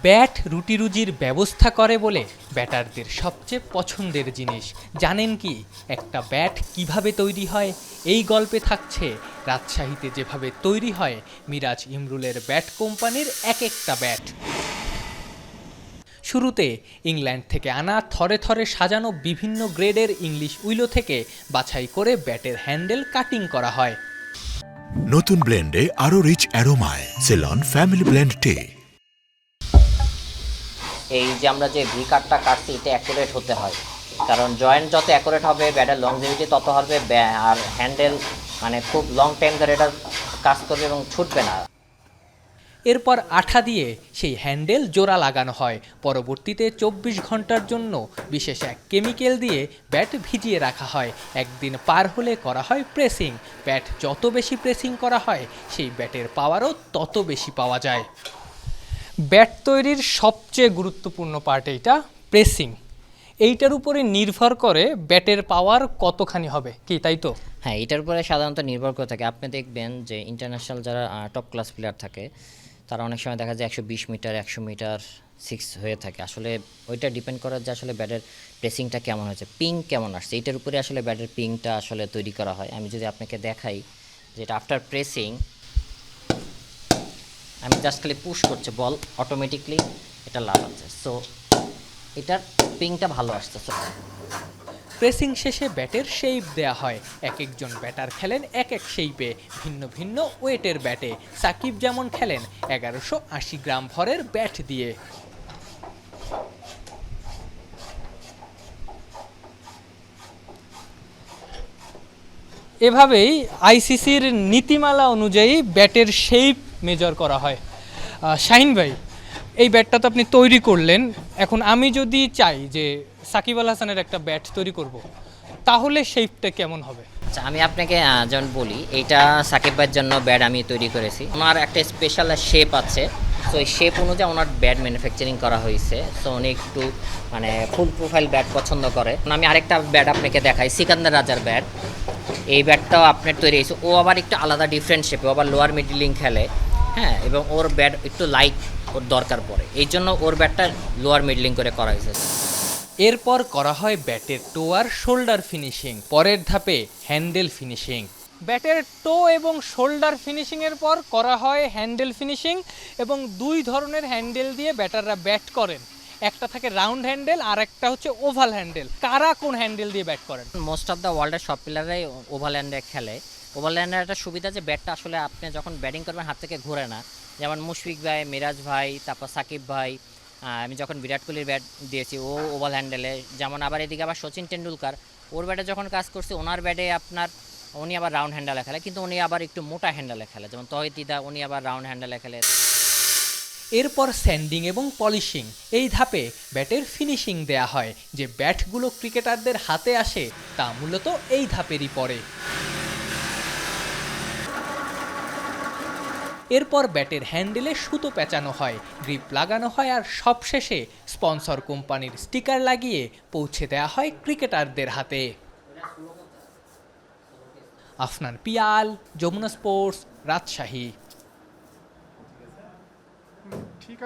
Bat রুটি রুজির ব্যবস্থা করে বলে ব্যাটারদের সবচেয়ে পছন্দের জিনিস। জানেন কি, একটা ব্যাট কীভাবে তৈরি হয়? এই গল্পে থাকছে, রাজশাহীতে যেভাবে তৈরি হয়, মিরাজ ইমরুলের ব্যাট কোম্পানির এক একটা ব্যাট। শুরুতে ইংল্যান্ড থেকে আনা থরে থরে সাজানো বিভিন্ন গ্রেডের ইংলিশ উইলো থেকে বাছাই করে ব্যাটের হ্যান্ডেল কাটিং করা হয়। নতুন ব্লেন্ডে আরও রিচ অ্যারোমায়, সেলন, ফ্যামিলি ব্লেন্ড টে। এই যে আমরা যে ভি কাটটা কাটছি, এটা অ্যাকুরেট হতে হয়। কারণ জয়েন্ট যত অ্যাকুরেট হবে ব্যাটের লংজিভিটি তত হবে আর হ্যান্ডেল মানে খুব লং টাইম ধরে এটা কাজ করবে এবং ছুটবে না। এরপর আঠা দিয়ে সেই হ্যান্ডেল জোড়া লাগানো হয়। পরবর্তীতে চব্বিশ ঘণ্টার জন্য বিশেষ এক কেমিক্যাল দিয়ে ব্যাট ভিজিয়ে রাখা হয়। একদিন পার হলে করা হয় প্রেসিং ব্যাট যত বেশি প্রেসিং করা হয়, সেই ব্যাটের পাওয়ারও তত বেশি পাওয়া যায়। ব্যাট তৈরির সবচেয়ে গুরুত্বপূর্ণ পার্ট এইটা প্রেসিং এইটার উপরে নির্ভর করে ব্যাটের পাওয়ার কতখানি হবে, কি, তাই তো? হ্যাঁ এটার উপরে সাধারণত নির্ভর করে থাকে। আপনি দেখবেন যে ইন্টারন্যাশনাল যারা টপ ক্লাস প্লেয়ার থাকে, তারা অনেক সময় দেখা যায় একশো বিশ মিটার একশো মিটার সিক্স হয়ে থাকে। আসলে ওইটা ডিপেন্ড করে যে আসলে ব্যাটের প্রেসিংটা কেমন হয়েছে পিং কেমন আসছে। এইটার উপরে আসলে ব্যাটের পিংটা আসলে তৈরি করা হয়। আমি যদি আপনাকে দেখাই যেটা আফটার প্রেসিং আমি জাস্ট খালি পুশ করছে, বল অটোমেটিকলি এটা লাগাচ্ছে সো এটার পিংটা ভালো আসতেছে। প্রেসিং শেষে ব্যাটের শেপ দেয়া হয়। এক একজন ব্যাটার খেলেন এক এক শেপে ভিন্ন ভিন্ন ওয়েটের ব্যাটে। সাকিব যেমন খেলেন, এগারোশো আশি গ্রাম ভরের ব্যাট দিয়ে। এভাবেই আইসিসির নীতিমালা অনুযায়ী ব্যাটের শেপ মেজর করা হয়। শাহিন ভাই, এই ব্যাটটা তো আপনি তৈরি করলেন। এখন আমি যদি চাই যে সাকিব আল হাসানের একটা ব্যাট তৈরি করব, তাহলে শেপটা কেমন হবে? আচ্ছা আমি আপনাকে যেমন বলি, এইটা সাকিব ভাইয়ের জন্য ব্যাট আমি তৈরি করেছি। ওনার একটা স্পেশাল শেপ আছে। তো এই শেপ অনুযায়ী ওনার ব্যাট ম্যানুফ্যাকচারিং করা হয়েছে। সো উনি একটু মানে ফুল প্রোফাইল ব্যাট পছন্দ করে। আমি আরেকটা ব্যাট আপনাকে দেখাই, সিকান্দার রাজার ব্যাট এই ব্যাটটাও আপনার তৈরি হয়েছে। ও আবার একটু আলাদা ডিফারেন্ট শেপে ও আবার লোয়ার মিডলিং খেলে। হ্যাঁ এবং ওর ব্যাট একটু লাইট ওর দরকার পড়ে। এই জন্য ওর ব্যাটটা লোয়ার মিডলিং করে করা হয়েছে। এরপর করা হয় ব্যাটের টো আর শোল্ডার ফিনিশিং পরের ধাপে হ্যান্ডেল ফিনিশিং ব্যাটের টো এবং শোল্ডার ফিনিশিংয়ের পর করা হয় হ্যান্ডেল ফিনিশিং এবং দুই ধরনের হ্যান্ডেল দিয়ে ব্যাটাররা ব্যাট করেন। একটা থাকে রাউন্ড হ্যান্ডেল আর একটা হচ্ছে ওভাল হ্যান্ডেল কারা কোন হ্যান্ডেল দিয়ে ব্যাট করেন? মোস্ট অফ দ্য ওয়ার্ল্ডের সব প্লেয়াররাই ওভারল্যান্ডে খেলে। ওভারল্যান্ডের একটা সুবিধা যে ব্যাটটা আসলে আপনি যখন ব্যাটিং করবেন হাত থেকে ঘুরে না। যেমন মুশফিক ভাই, মিরাজ ভাই, তারপর সাকিব ভাই আমি যখন বিরাট কোহলির ব্যাট দিয়েছি, ও ওভাল হ্যান্ডেলে যেমন আবার এদিকে আবার সচিন টেন্ডুলকার ওর ব্যাটে যখন কাজ করছে, ওনার ব্যাটে আপনার উনি আবার রাউন্ড হ্যান্ডেলে খেলে, কিন্তু উনি আবার একটু মোটা হ্যান্ডেলে খেলে। যেমন তহিদিদা উনি আবার রাউন্ড হ্যান্ডেলে খেলে। এরপর স্যান্ডিং এবং পলিশিং। এই ধাপে ব্যাটের ফিনিশিং দেয়া হয়। যে ব্যাটগুলো ক্রিকেটারদের হাতে আসে, তা মূলত এই ধাপেরই পড়ে। এরপর ব্যাটের হ্যান্ডেলে সুতো পেঁচানো হয়, গ্রিপ লাগানো হয় আর সবশেষে স্পন্সর কোম্পানির স্টিকার লাগিয়ে পৌঁছে দেওয়া হয় ক্রিকেটারদের হাতে। আফনান পিয়াল, যমুনা স্পোর্টস, রাজশাহী।